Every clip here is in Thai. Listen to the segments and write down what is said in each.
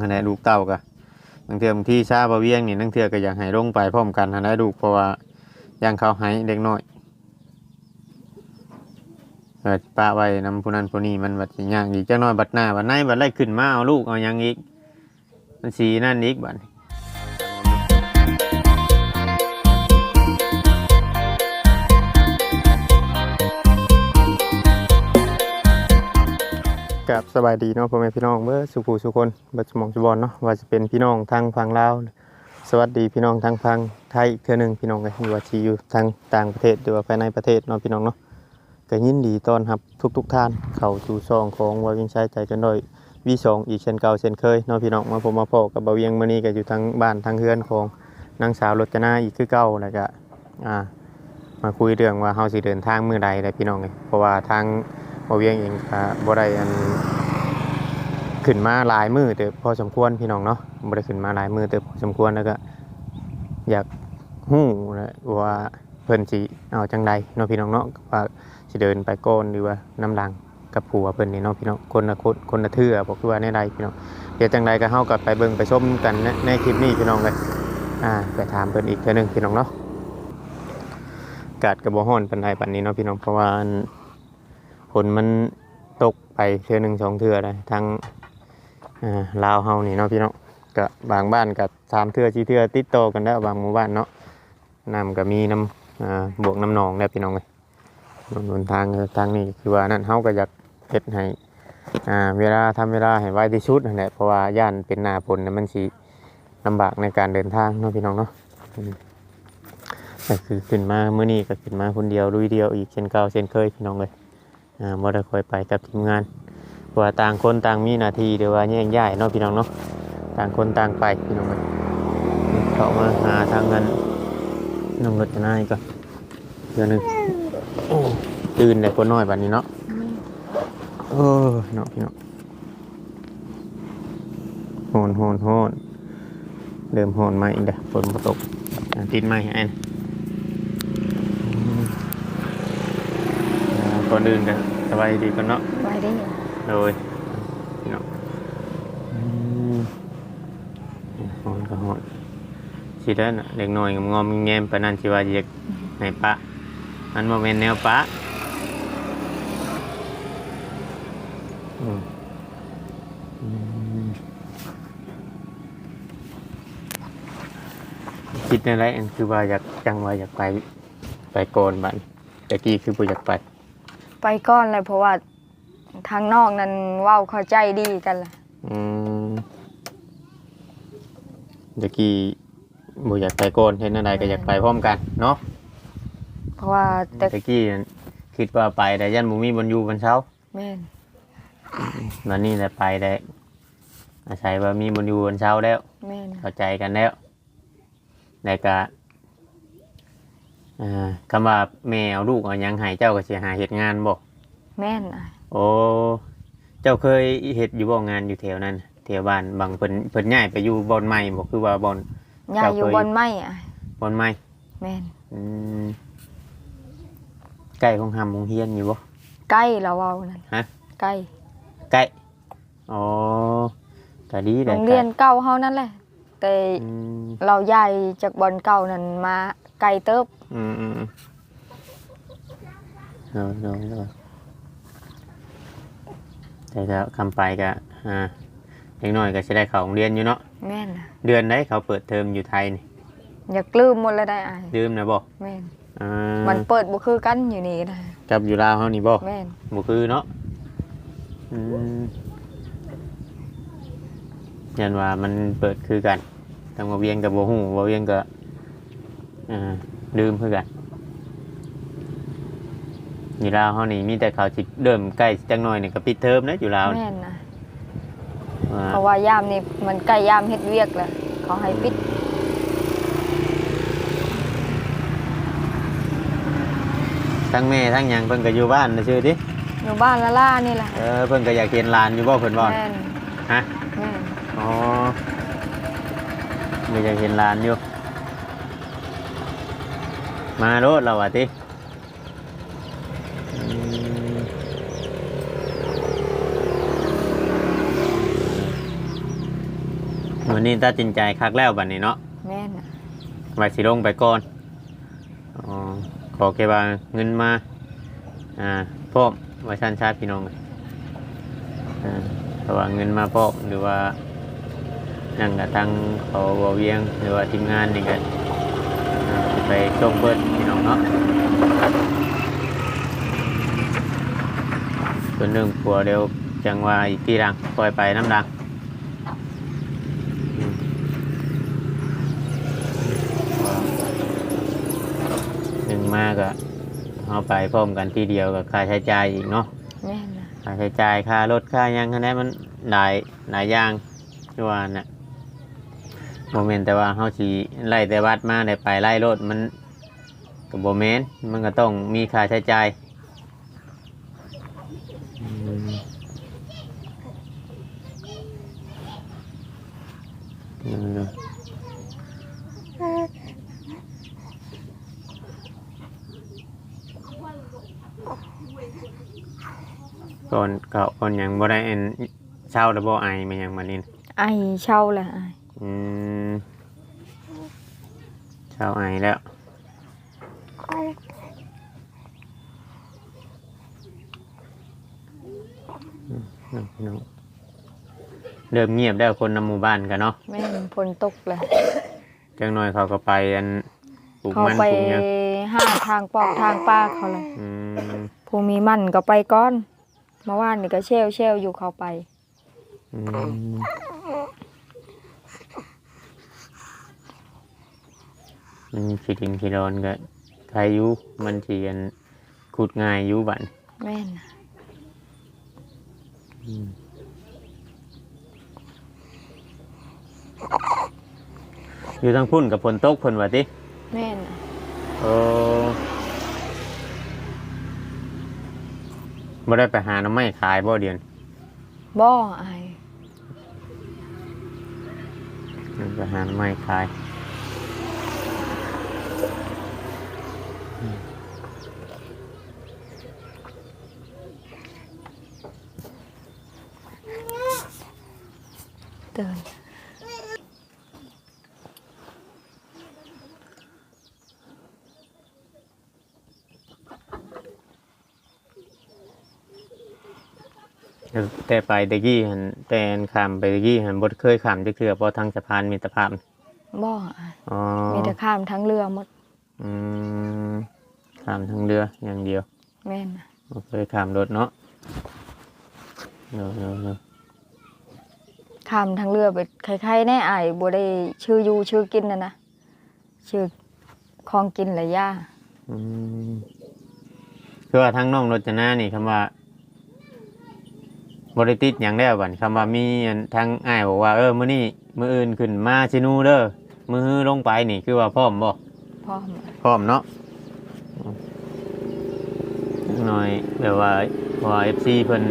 หั้นแหละลูกเต้าก็บางเทื่อบางที่ชาบะเวียงนี่นังเทื่อก็อยากให้ลงไปพร้อมกันหั้นแหละลูกเพราะว่าย่างเขาให้เด็กน้อยเออป้าไว้นำผู้นั้นผู้นี้มันบัดสิยางอีกจักหน้อยบัดหน้าบัดในบัดไล่ขึ้นมาเอาลูกเอาหยังอีกมันสีนั่นอีกบัดนี้ กับสบายดีเนาะพ่อแม่พี่น้องเมื่อสุภูสุคนบัดสมองจุบอลเนาะว่าจะเป็นพี่น้องทางฝั่งลาวสวัสดีพี่น้องทางฝั่งไทยอีกเทื่อหนึงพี่น้องกันอยู่ว่าชีอยู่ทางต่างประเทศหรือว่าภายในประเทศเนาะพี่น้องเนาะก็ยินดีต้อนรับทุกๆทท่านเข้าสู่ช่องของวาวิงใชัยใจกันด้อยวีสองอีกเช่นเก่าเช่นเคยเนาะพี่น้องมาผมมาพอกับเบาเวียงมื้อนี้ก็อยู่ทางบ้านทางเฮือนของนางสาวรจนาอีกคือเก่าแล้วก็อ่ามาคุยเรื่องว่าเฮาสิเดินทางเมื้อใดได้พี่น้องเอ้ยเพราะว่าทาง บาเวียงเองก็บ่ได้อันขึ้นมาหลายมือเติบพอสมควรพี่น้องเนาะบ่ได้ขึ้นมาหลายมือเติบพอสมควรแล้วก็ อยากฮู้นะว่าเพิ่นสิเอาจังใดเนาะพี่น้องเนาะว่าสิเดินไปก่อนหรือว่าน้ำหลังกับผัวเพิ่นนี่เนาะพี่น้องคนละคนคนละเทื่อบอกคือว่าในใดพี่น้องเดี๋ยวจังใดก็เฮาก็ไปเบิ่งไปชมกันในในคลิปนี้พี่น้องเลยอ่าไปถามเพิ่นอีกเทื่อนึงพี่น้องเนาะกาศก็บ่ร้อนเปานใดปานนี้เนาะพี่น้องเพราะว่า ฝนมันตกไปเทื่อหนึ่งสองเทื่อเลยทางลาวเฮานี่เนาะพี่เนาะก็บางบ้านกับสามเทื่อสี่เทื่อติดต่อกันแล้วบางหมู่บ้านเนาะน้ำก็มีน้ำบวกน้ำหนองแล้พี่น้องเลยหนทางทางนี้คือว่านั่นเฮาก็อยากเฮ็ดให้เวลาทำเวลาให้ไวที่สุดนั่นแหละเพราะว่าย่านเป็นหน้าฝนน่ะมันสิลำบากในการเดินทางเนาะพี่น้องเนาะก็คือขึ้นมาเมื่อนี้ก็ขึ้นมาคนเดียวลุยเดียวอีกเช่นเก่าเช่นเคยพี่น้องเลย บ่ได้คอยไปกับทีมงานเพราะว่าต่างคนต่างมีหน้าที่หรือว่าแยกย้ายเนาะพี่น้องเนาะต่างคนต่างไปพี่น้องเอ้ยเข้ามาหาทางเงินน้องรถจะน่ายก็เดี๋ยวนึงตื่นแต่คนน้อยแบัดนี้เนาะเออเนาะพี่น้องโหนโหนโหนเริ่มโหนมาอีกเด้อฝนมาตกติดไม้ให้อัน อ่า ก่อนอื่นกันสบายดีกันเนาะไว้ได้อยู่โดยพี่น้องอืมหอนก็หอนสิได้น่ะเด็กน้อยงอมๆแงมๆปานนั้นสิว่าอยากให้ปะมันบ่แม่นแนวปะอืมอืมคิดในไรอันคือว่าอยากจังว่าอยากไปไปโกนบัดแต่กี้คือบ่อยากไป ไปก้อนเลยเพราะว่าทางนอกนั้นเว้าเข้าใจดีกันล่ะอืมเดี๋ยวกี้บ่อยากไปโกนเห็นอะไรก็อยากไปพร้อมกันเนาะเพราะว่าแต่เดี๋ยวกี้คิดว่าไปแต่ยันบ่มีบนอยู่บนเช้าแม่นวันนี้แหละไปได้อาศัยว่ามีบนอยู่บนเช้าแล้ว แม่นเข้าใจกันแล้วแต่ก็ อ่าคำว่าแม่เอาลูกเอาหยังให้เจ้าก็สิหาเฮ็ดงานบ่แม่นอะโอ้เจ้าเคยเฮ็ดอยู่บ่งานอยู่แถวนั้นแถวบ้านบางเพิ่นเพิ่นย้ายไปอยู่บ่อนใหม่บ่คือว่าบ่อน ยายอยู่เจ้าเคยบนไม้อะบ่อนใหม่แม่นอืมใกล้ของหำของเฮียนอยู่บ่ ใกล้แล้วเว้านั่นฮะ ใกล้ใกล้อ๋อก็ดีโรได้งเรียนเก่าเฮานั่นแหละแต่อืม เราย้ายจากบอนเก่านั้นมา ไกลเติบอืมอืมอืมเนาะเนาะเนาะแต่ก็คำไปก็อ่าเล็กน้อยก็สิได้เข้าโรงเรียนอยู่เนาะแม่นน่ะเดือนไหนเขาเปิดเทอมอยู่ไทยนี่อยากลืมหมดแล้วได้อายลืมนะบ่แม่นอ่ามันเปิดบ่คือกันอยู่นี่นะกับอยู่ลาวเฮานี่บ่แม่นบ่คือเนาะอืมยันว่ามันเปิดคือกันทางบ่เวียงกับบ่ฮู้บ่เวียงก็ อ่าลืมคือกันอยู่ลาวเฮานี่มีแต่เขาสิเริ่มใกล้จังหน่อยนี่ก็ปิดเทอมนะอยู่ลาวนี่แม่นนะว่าเพราะว่ายามนี่มันใกล้ยามเฮ็ดเวียกแล้วเขาให้ปิดทั้งแม่ทั้งหยังเพิ่นก็อยู่บ้านนะชื่อติอยู่บ้านละล่านี่แหละเออเพิ่นก็อยากเห็นหลานอยู่บ่เพิ่นบ่แม่นฮะแม่นอ๋อไม่อยากเห็นหลานอยู่ มาโลดเราอะติอืมวันนี้ตัดสินใจคักแล้วบัดนี้เนาะแม่นน่ะไว้สิลงไปก่อนอ๋อขอแค่ว่าเงินมา อ่าพร้อมไว้ชั้นชาติพี่น้องเลยอ่าเพราะว่าเงินมาพร้อมหรือว่านั่งกับทางเขาบอเวียง หรือว่าทีมงานนี่ก็อ่าสิไปส่งเบิดพี่น้องเนาะ ส่วนหนึ่งผัวเดียวจังว่าอีกที่ดังปล่อยไปน้ำดังอืมหนึ่งมากอะเอาไปพร้อมกันทีเดียวกับค่าใช้จ่ายอีกเนาะแม่นน่ะค่าใช้จ่ายค่ารถค่าหยังคะแนนมันหลายหลายอย่างที่ว่าน่ะโมเมนแต่ว่าเขาสีไล่แต่วัดมาได้ไปไล่รถมันกับโมเมนมันก็ต้องมีค่าใช้จ่ายอืมอืม ก่อนเก่าก่อนหยังบ่ได้อันเช่าแล้วบ่ไอมาหยังมานี่น่ะไอเช่าแหละไออืมเช่าไอแล้วอืมพี่น้อง เริ่มเงียบแล้วคนในหมู่บ้านกันเนาะแม่นฝนตกแหละจังหน่อยเขาก็ไปอันปลูกเขามันไปปลูกหยังห้าทางปอกทางป้าเขาเลยอืมผู้มีมันก็ไปก้อนเมื่อวานนี่ก็เชลเชลอยู่เขาไป อืมมันขีดินขีดอนก็ใครอยุมันเทียนขุดง่ายอยุบันแม่นน่ะ อ ยู่ทางพุ่นกับฝนตกฝนว่าติแม่นน่ะโอ้บ่ได้ไปหาน้ำไม้ขายบ่เดียนบ่ไอไปหาน้ำไม้ขาย แต่ไปตะกี้หันแต่อันขามไปตะกี้หันบ่เคยขามจักเทื่อเพราะทางสะพานมิตรภาพบ่ไออ๋อมีแต่ข้ามทั้งเรือหมดอืมขามทางเรืออย่างเดียวแม่นน่ะบ่เคยขามรถเนาะเนาะเนาะเนาะข้ามทั้งเรือไปใครๆแน่ไอบ่ได้ชื่ออยู่ชื่อกินน่ะนะชื่อของกินหลายย่าอืมคือว่าทางน้องรจนานี่คำว่า บริติดอย่างแล้วบัดคำว่ามีอันทางอ้ายบอกว่า เออมื้อนี้มื้ออื่นขึ้นมาชินูเด้อมื้อลงไปนี่คือว่าพร้อมบ่พ่อมพร้อมเนาะหน่อยแบบว่าเพราะว่า FC เพิ่น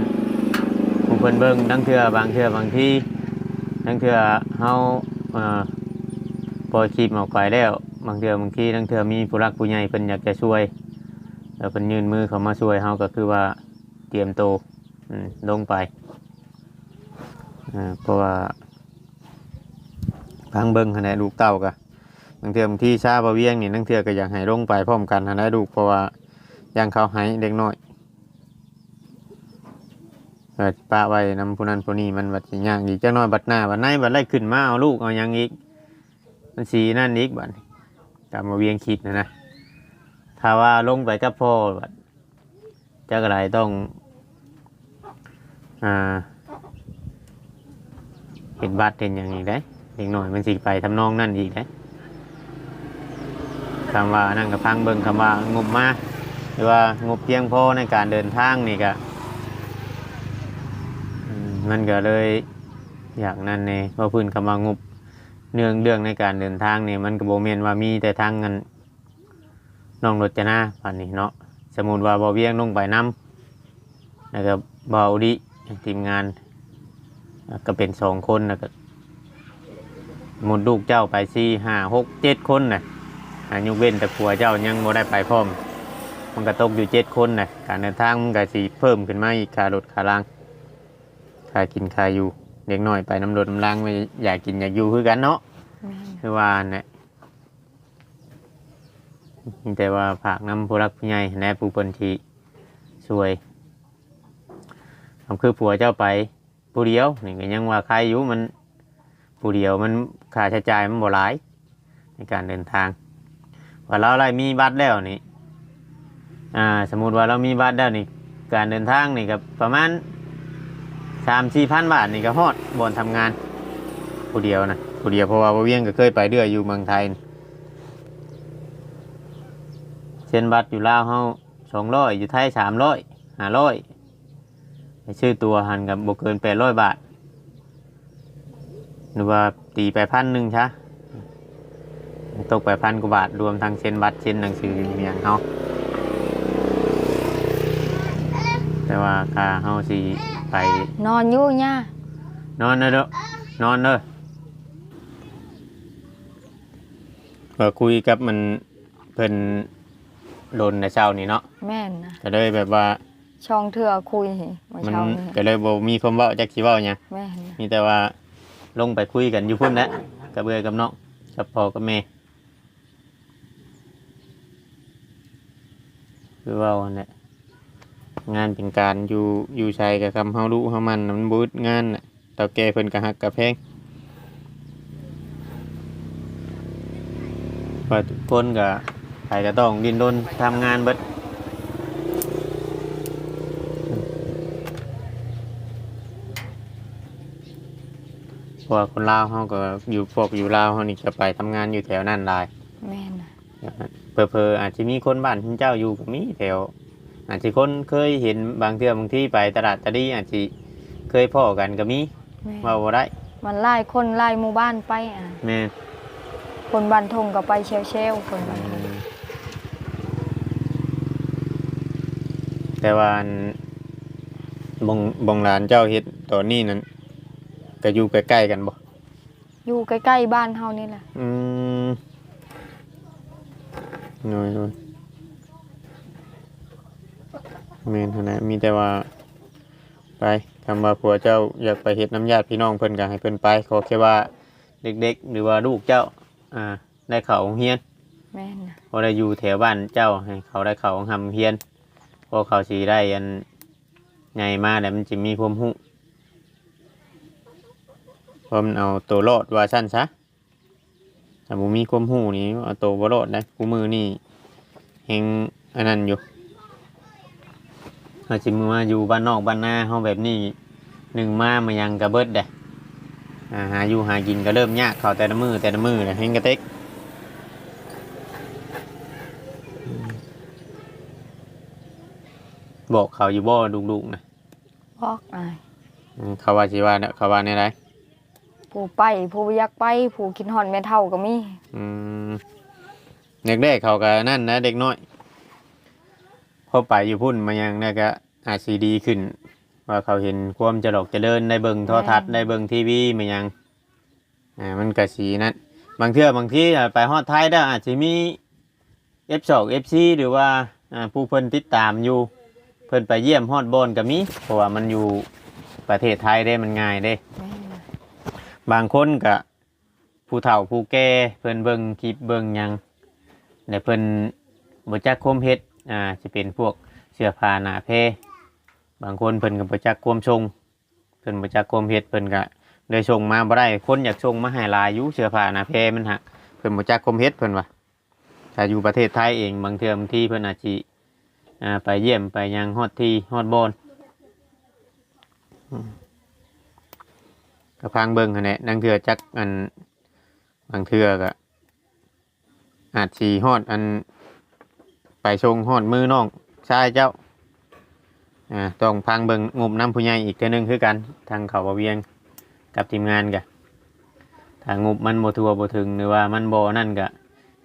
ผู้เพิ่นเบิ่งทั้งเทื่อบางเทื่อบางที่ทั้งเทื่อเฮาเอ่อปล่อยคลิปออกไปแล้ว บางเทื่อบางที่ทั้งเทื่อมีผู้รักผู้ใหญ่เพิ่นอยากจะช่วยแล้วเพิ่นยื่นมือเข้ามาช่วยเฮาก็คือว่าเตรียมโตวอืม ลงไปเพราะว่าพังเบิงขนาดลูกเต้าก็บางเทื่อบางที่ชาบ่เวียงนี่ทั้งเทื่อก็อยากให้ลงไปพร้อมกันหันได้ลูกเพราะว่าย่างเขาให้เด็กน้อยเกิดป้าไว้นำผู้นั้นผู้นี้มันบัดสิยากอีกจักหน้อยบัดหน้าบัดไหนบัดไล่ขึ้นมาเอาลูกเอายังอีกมันสีนั่นอีกบัดกลับมาเวียงคิดนะนะถ้าว่าลงไปกับพ่อบัดจักอะไรต้อง อ่าเห็นบัตรเห็นอย่างนี้ได้เด็กหน่อยมันสิไปทำนองนั่นอีกได้คำว่านั่งกับพังเบิ่งคำว่างบมาหรือว่างบเพียงพอในการเดินทางนี่ก็มันก็เลยอยากนั่นเน่เพราะพื้นคำว่างบเนื่องเรื่องในการเดินทางนี่มันก็โบเมนว่ามีแต่ทางเงินน้องรถจนาป่านนี้เนาะสมมุติว่าบอเวียงลงไปน้ำแล้วก็บเอดิ ทีมงานแล้วก็เป็นสองคนแล้วก็หมดลูกเจ้าไปสี่ห้าหกเจ็ดคนน่ะอายุเว้นแต่ผัวเจ้ายังโมได้ไปพร้อม มันก็ตกอยู่เจ็ดคนน่ะการเดินทางมันก็สีเพิ่มขึ้นมาอีกค่ารถค่าล่างค่ากินค่าอยู่เด็กน้อยไปน้ำรดน้ำล้างไปอยากกินอยากอยู่คือกันเนาะแม่นคือว่าเนี่ยมีแต่ว่าผากน้ำผู้รักผู้ใหญ่และผู้เพิ่นที่ช่วย ทำคือผัวเจ้าไปผู้เดียวนี่ก็ยังว่าใครอยู่มันผู้เดียวมันค่าใช้จ่ายมันบ่หลายในการเดินทางว่าเราอะไรมีบัตรแล้วนี่อ่าสมมุติว่าเรามีบัตรแล้วนี่การเดินทางนี่ก็ประมาณสามสี่พันบาทนี่ก็ฮอดบนทำงานผู้เดียวนะผู้เดียวเพราะว่าเวียงก็เคยไปเรือยอยู่เมืองไทยเช่นบัตรอยู่ลาวเฮาสองร้อยอยู่ไทยสามร้อยห้าร้อย ชื่อตัวหันกับบเกินแปดร้อยบาท หรือว่าตีไปพันหนึ่งใช่ตกไปพันกว่าบาท รวมทั้งเช่นบัตรเช่นหนังสืออหย่างเฮาแต่ว่าค่าเฮาสิไป นอนอยู่ย่านอนเด้อเด้อนอนเด้อก็คุยกับมันเพิ่นโดนในเช้านี่เนาะแม่นนะก็เลยแบบว่า ช่องเทื่อคุยเมื่อมันเช้านี้ก็เลยบ่มีความเว้าจักสิเว้าหยังแม่นนะมีแต่ว่าลงไปคุยกันอยู่พุ่นแหละกับเอื้อยกับน้องกับพ่อกับแม่คือเว่าอันเนี่ยงานเป็นการอยู่อยู่ใช้กับคำเฮารู้เฮามันน่ะมันบูดงานน่ะเต่าแก่เพิ่นกะฮักกะแพงว่าทุกคนก็ใครก็ต้องดิ้นรนทำงานเบิด ราะว่าคนลาวเขาก็อยู่พวกอยู่ลาวเขานี่จะไปทำงานอยู่แถวนั่นหลายแม่นนะเพอเพอๆอาจจะมีคนบ้านที่เจ้าอยู่ก็มีแถว อาจจะคนเคยเห็นบางเทื่อบางที่ไปตลาดตะดีอาจจะเคยพ่อกันก็มีแม่นว่าบ่ได้มันไล่คนไล่หมู่บ้านไปอะ แม่นคนบ้านทงก็ไปเชลเชลคนบ้านทงแต่ว่าอันบงบงหลานเจ้าเฮ็ดตอนนี้นั้น ก็อยู่ใกล้ๆกันบ่อยู่ใกล้ๆบ้านเฮานี่แหละอืมน้อยน้อยแม่นเท่านั้นมีแต่ว่า ไปคำว่าผัวเจ้าอยากไปเฮ็ดน้ำญาติพี่น้องเพิ่นก็ให้เพิ่นไป ขอแค่ว่าเด็กๆ หรือว่าลูกเจ้า อ่า ได้เข้าโรงเรียนแม่นนะพอได้อยู่แถวบ้านเจ้าให้เขาได้เข้าโรงหำเรียนพอเขาสิได้อันใหญ่มาแล้วมันจะมีความรู้เพราะมันเอาตัวรอดว่าซั่นซะถ้าบ่มีความรู้นี่เอาตัวบ่รอดได้กูมือนี่แฮงอันนั้นอยู่เราจิมาอยู่บ้านนอกบ้านนาห้องแบบนี้หนึ่งมามายังกระเบิดเด้อ่าหาอยู่หากินก็เริ่มยากเขาแต่ละมือแต่ละมือเลยเฮงกระเต็กอืมบอกเขาอยู่บ่ดุกๆนะบอกอ้ายอืมเขาว่าสิว่าเนี่ยเขาว่าในไร ผู้ไปผู้บ่อยากไปผู้กินฮอดแม่เฒ่าก็มีอืมเด็กแรกเขาก็นั่นนะเด็กน้อยพอไปอยู่พุ่นมายังเนี่ยก็อาจสีดีขึ้น ว่าเขาเห็นความเจริญเจริญได้เบิ่งโทรทัศน์ได้เบิ่งทีวีมายังอ่ามันก็สีนั้นบางเทื่อบางที่อ่าไปฮอดไทยได้วอาจจะมี F2 FC หรือว่าอ่าผู้เพิ่นติดตามอยู่ เพิ่นไปเยี่ยมฮอดบอนก็มีเพราะว่ามันอยู่ประเทศไทยได้มันง่ายเด้ แม่นนะ บางคนก็ผู้เฒ่าผู้แก่เพิ่นเบิ่งคลิปเบิ่งหยังแต่เพิ่นบ่จักความเฮ็ดอ่าสิเป็นพวกเสื้อผ้าหน้าเพบางคนเพิ่นก็บ่จักความทรงเพิ่นบ่จักความเฮ็ดเพิ่นก็เลยส่งมาบ่ได้คนอยากส่งมาให้หลายอยู่เสื้อผ้าหน้าเพมันหักเพิ่นบ่จักความเฮ็ดเพิ่นว่าถ้าอยู่ประเทศไทยเองบางเทื่อบางที่เพิ่นอาจสิอ่าไปเยี่ยมไปยังฮอดที่ฮอดบอน ก็พังเบิ่งหั่นแหละนังเทื่อจักอันบางเทื่อก็อาจสีฮอดอัน ไปชงฮอดมือน้องชายเจ้าอ่าต้องพังเบิงงบน้ำผู้ใหญ่อีกเทื่อหนึงคือกัน ทางเขาบเวียงกับทีมงานกะถ้างบมันโบทัวโบถึงหรือว่ามันโบนั่นกะ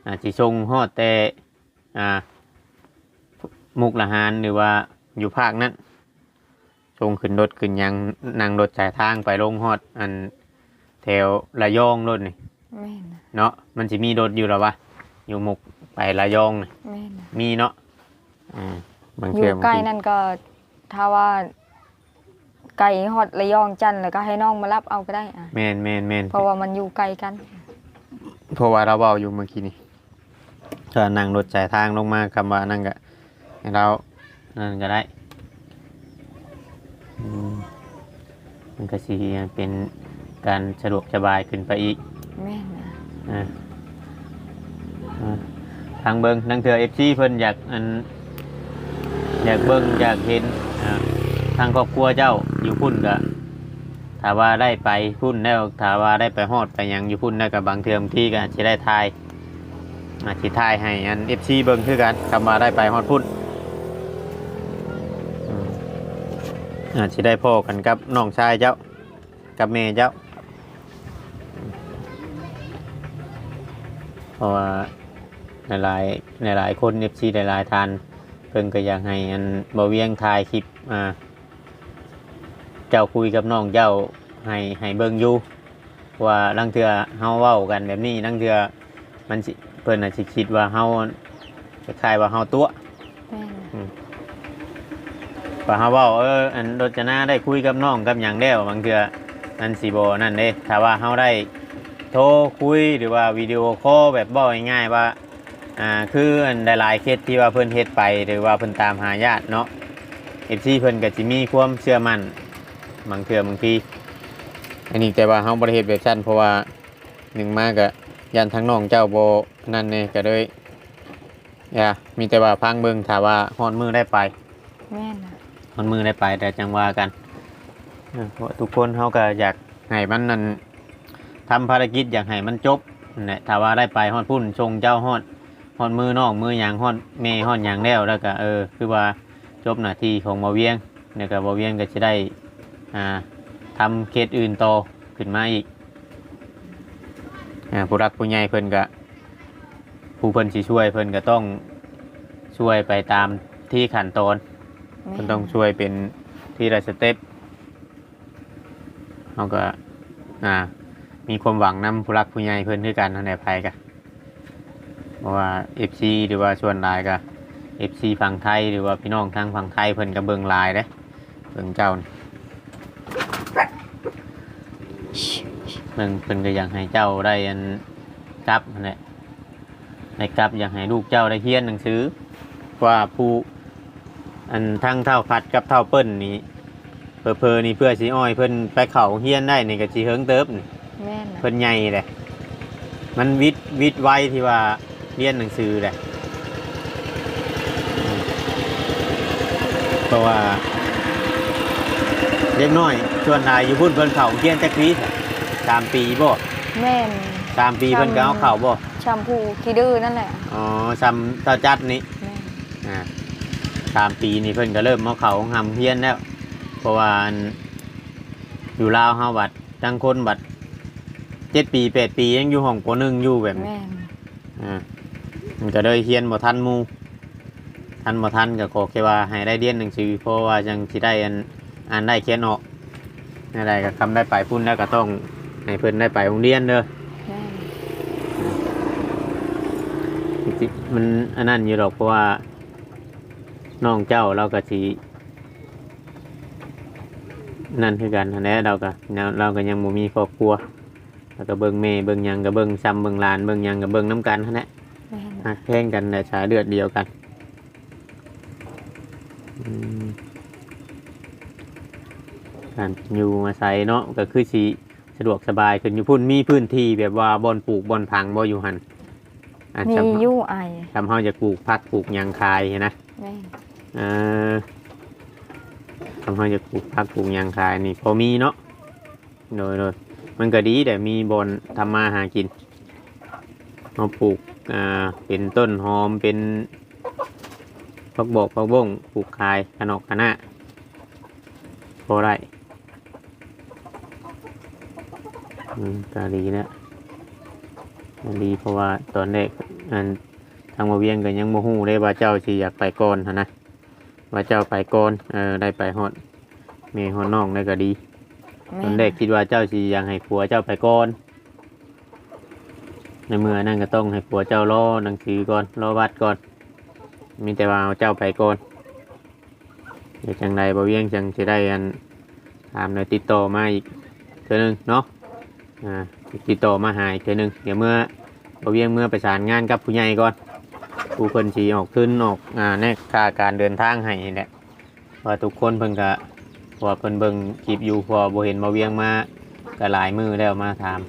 อาจสิชงฮอดแต่อ่ามุกละหารหรือว่าอยู่ภาคนั้น ชงขึ้นรถขึ้นหยังนั่งรถสายทางไปลงฮอด อันแถวระยองรถนี่แม่นนะเนาะมันจะมีรถอยู่หรอวะอยู่หมุกไประยองน่ะแม่นนะมีเนาะอ่าบางอเทื่ยู่อบางใกล้ทีนั่นก็ถ้าว่าไกลฮอดระยองจันทน์แล้วก็ให้น้องมารับเอาก็ได้อะแม่นแม่นแม่นเพราะว่ามันอยู่ไกลกัน เพราะว่าเราเว้าอยู่เมื่อกี้นี่ถ้านั่งรถสายทางลงมาคำว่านั่นก็ให้เรานั่นก็ได้อื มมันก็สิเป็นการสะดวกสบายขึ้นไปอีกแม่นนะอ่าอ่าทางเบิงนังเถือเอฟซีเพิ่นอยากอันอยากเบิงอยากเห็นอ่าทางครอบครัวเจ้าอยู่พุ่นก็ถ้าว่าได้ไปพุ่นแล้วถ้าว่าได้ไปฮอดไปหยังอยู่พุ่นแล้วก็บางเทื่อบางที่ก็อาจจะได้ทายอาจจะทายให้อันเอฟซีเบิงคือกันคำว่าได้ไปฮอดพุ่นอืม อาจจะได้พ่อกันกับน้องชายเจ้า กับแม่เจ้าเพราะว่าหลายๆหลายๆคนเอฟซีหลายๆทาน เพิ่นก็อยากให้อันบ่เวียงถ่ายคลิปมาเจ้าคุยกับน้องเจ้าให้ให้เบิ่งอยู่ว่าลังเทื่อเฮาเว้ากันแบบนี้ลังเทื่อมันสิเพิ่นอาจสิคิดว่าเฮาคล้ายๆว่าเฮาตัว แม่นนะว่าเฮาเว้าเอออันรจนาได้คุยกับน้องกับหยังแล้วบางเทื่อมันสิบ่นั่นเด้ถ้าว่าเฮาได้โทรคุยหรือว่าวิดีโอคอลแบบบอกง่ายๆว่าอ่าคืออันหลายๆเคสที่ว่าเพิ่นเฮ็ดไปหรือว่าเพิ่นตามหาญาติเนาะเอฟซีเพิ่นก็สิมีความเชื่อมั่นบางเทื่อบางทีอันนี้แต่ว่าเฮาบ่ได้เฮ็ดแบบนั้นเพราะว่าหนึ่งมาก็ยันทั้งน้องเจ้าโบนั่นแน่ก็เลยอย่ามีแต่ว่าพังเบิงถ้าว่าฮอดมือได้ไป แม่นนะ ฮอดมือได้ไปแต่จังว่ากันเพราะทุกคนเขาก็อยากให้มันนั่นทำภารกิจอยากให้มันจบนั่ถ้าว่าได้ไปฮอดพุ่นชงเจ้าฮอดฮอดมือน้องมือหยางฮอดเมฮอดหยางแล้วแล้วก็เออคือว่าจบหน้าที่ของบ่เวียงเนี่ยก็บ่เวียงก็จะได้อ่าทำเคสอื่นโตขึ้นมาอีกอ่าผู้รักผู้ใหญ่เพิ่นก็ผู้เพิ่นสิช่วยเพิ่นก็ต้องช่วยไปตามที่ขั้นตอน แม่มันต้องช่วยเป็นทีละสเต็ปเขาก็อ่า มีความหวังนำผู้รักผู้ใหญ่เพื่อนด้วยกันนั่นแหละภัยกันเพราะว่าเอฟซีหรือว่าชวนหลายก็เอฟซีฝั่งไทยหรือว่าพี่น้องทางฝั่งไทยเพิ่นก็เบิ่งหลายเด้เบิ่งเจ้านี่เบิ่งเพิ่นก็อยากให้เจ้าได้อันกลับนั่นแหละได้กลับอยากให้ลูกเจ้าได้เรียนหนังสือว่าผู้ อันทั้งเท่าพัดกับเท่าเปิ้นนี่เพอเพอๆนี่เพื่อสีอ้อยเพิ่นไปเข่าเฮียนได้นี่ก็สิเฮิงเติบนี่แม่นนะเพิ่นใหญ่เลยมันวิทย์วิทย์ไวที่ว่าเรียนหนังสือแหละอืมเพราะว่าเล็กน้อยส่วนนายอยู่พุ่นเพิ่นเข่าเฮียนจักปีสามปีบ่แม่นสามปีเพิ่นก็เอาเข่าบ่แชมพูขี้ดื้อนั่นแหละอ๋อซ้ำเท่าจัดนี่แม่นอ่า สามปีนี่เพิ่นก็เริ่มมาเขาหำเฮียนแล้ว เพราะว่าอันอยู่ลาวเฮาบัดทั้งคนบัดเจ็ดปีแปดปียังอยู่ห้องปหนึ่งอยู่แบบนี้แม่นอ่ามันก็เลยเฮียนบ่ทันหมู่ทันบ่ทันก็ขอแค่ว่าให้ได้เรียนหนังสือเพราะว่าจังสิได้อันอ่านได้เขียนออกอะไรก็คำได้ไปพุ่นแล้วก็ต้องให้เพิ่นได้ไปโรงเรียนเด้อ แม่น จริงๆมันอันนั้นอยู่หรอกเพราะว่า น้องเจ้าเราก็สีนั่นคือกันอันนี้เราก็เราเราก็ยังบ่มีครอบครัวแล้วก็เบิ่งแม่เบิ่งหยังก็เบิ่งซ้ำเบิ่งหลานเบิ่งหยังก็เบิ่งน้ำกันนั่นแหละแม่นหักแข่งกันแต่สายเลือดเดียวกันอืมการอยู่มาใส่เนาะก็คือสีสะดวกสบายขึ้นอยู่พุ่นมีพื้นที่แบบว่าบอนปลูกบอนพังบ่อยู่หันอาจมีจะอยู่ไอทำเขาจะปลูกพักปลูกหยางคายนะ แม่นเออทำเขาจะปลูกพักปลูกยางคายนี่พอมีเนาะโดยโดยมันก็ดีแต่มีบอนทำมาหากินเราปลูกอ่าเป็นต้นหอมเป็นพักบอกพักบงปลูกคายขนอกขนาพอได้ก็ดีนะดีเพราะว่าตอนแรกอันทางมาเวียงก็ยังโมหูได้ว่าเจ้าสิอยากไปก่อนนะ ว่าเจ้าไปก่อนเออได้ไปฮอดเมฮอดน้องได้ก็ดีตแม่อนนแรกคิดว่าเจ้าสิอยากให้ผัวเจ้าไปก่อน ในเมื่อนั่นก็ต้องให้ผัวเจ้ารอหนังสือก่อนรอวัดก่อน มีแต่ว่าเอาเจ้าไปก่อนเดี๋ยวจังใดบ่เวียงจังสิได้อันถามเลยติดต่อมาอีกเทื่อหนึงเนาะอ่าติดต่อมาหาอีกเทื่อหนึงเดี๋ยวเมื่อบ่เวียงเมื่อประสานงานกับผู้ใหญ่ก่อน ผู้เพิ่นสิออกขึ้นออกอ่าแนกค่าการเดินทางให้นี่แหละว่าทุกคนเพิ่นก็เพราะว่าเพิ่นเบิ่งคลิปอยู่เพอบ่เห็นบ่เวียงมาก็หลายมือแล้วมาถาม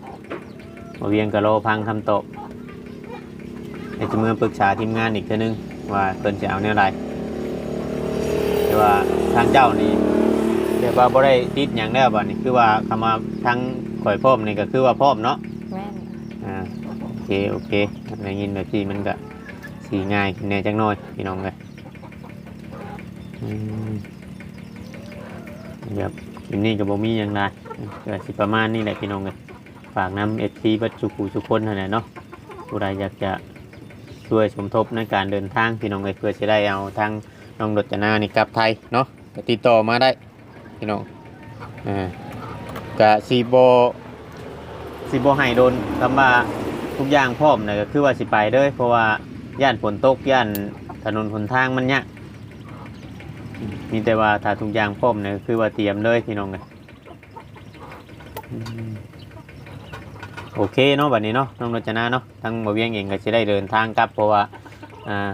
บ่เวียงก็รอพังคำตอบเดี๋ยวจะเมื่อปรึกษาทีมงานอีกเทื่อหนึงว่าเพิ่นจะเอาแนวใดแต่ว่าทางเจ้านี่เรียกว่าบ่ได้ติดหยังแล้วบัดนี้คือว่าคำว่าทั้งข่อยพร้อมนี่ก็คือว่าพร้อมเนาะแม่นอ่าโอเคโอเคได้ยินแบบที่มันก็ สีง่ายขึ้นแน่จักหน่อยพี่น้องเลยอืมครับคลิปนี้ก็บ่มีหยังไรก็สิประมาณนี้แหละพี่น้องเลยฝากน้ำเอทีบัดจุกูทุคนเท่านั้นเนาะผู้ใดอยากจะช่วยสมทบในการเดินทางพี่น้องเลยเพื่อจะได้เอาทางน้องดจนานี่กลับไทยเนาะติดต่อมาได้พี่น้องอ่ากะสีโบสีโบให้โดนคำว่าทุกอย่างพร้อมนะก็คือว่าสิไปเด้อเพราะว่า ย่านฝนตกย่านถนนหนทางมันยากมีแต่ว่าถ้าทุกอย่างพร้อมนะก็คือว่าเตรียมเลยพี่น้องเลยอืมโอเคเนาะบัดนี้เนาะน้องรจนาเนาะทั้งบ่เวียงเองก็จะได้เดินทางกลับ เพราะว่าอ่า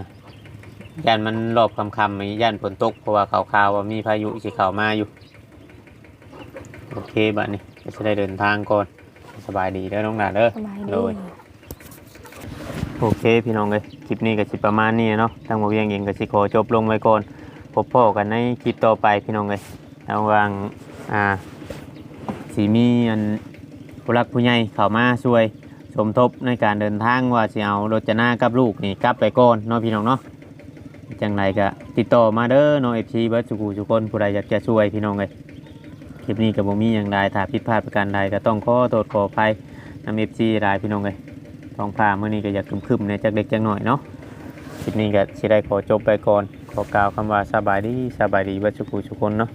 ย่านมันรอบคำๆมีย่านฝนตกเพราะว่าข่าวๆว่ามีพายุสิเข้ามาอยู่โอเคบัดนี้ก็จะได้เดินทางก่อนสบายดีเด้อน้องหลานเด้อสบายโดดีย โอเคพี่น้องเลยคลิปนี้ก็สิประมาณนี้เนาะทางบ่เวียงเองก็สิขอจบลงไว้ก่อนพบพ่อกันในคลิปต่อไปพี่น้องเลยระว่างอ่าสีมีอันผู้รักผู้ใหญ่เข้ามาช่วยสมทบในการเดินทางว่าสิเอารถจะหน้ากับลูกนี่กลับไปก่อนเนาะพี่น้องเนาะจังไรก็ติดต่อมาเด้อเนาะ FC เบิร์ดสุกูทุกคนผู้ใดอยากจะช่วยพี่น้องเลยคลิปนี้กับบ่มีอย่างใดถ้าผิดพลาดประการใดก็ต้องขอโทษขออภัยนำเอฟซีรายพี่น้องเลย ท้องฟ้าเมื่อนี้ก็อยากคึมๆในจักเด็กจักหน่อยเนาะคลิปนี้ก็สิได้ขอจบไปก่อน ขอกล่าวคำว่าสบายดีสบายดีวัดสุขุทุคนเนาะ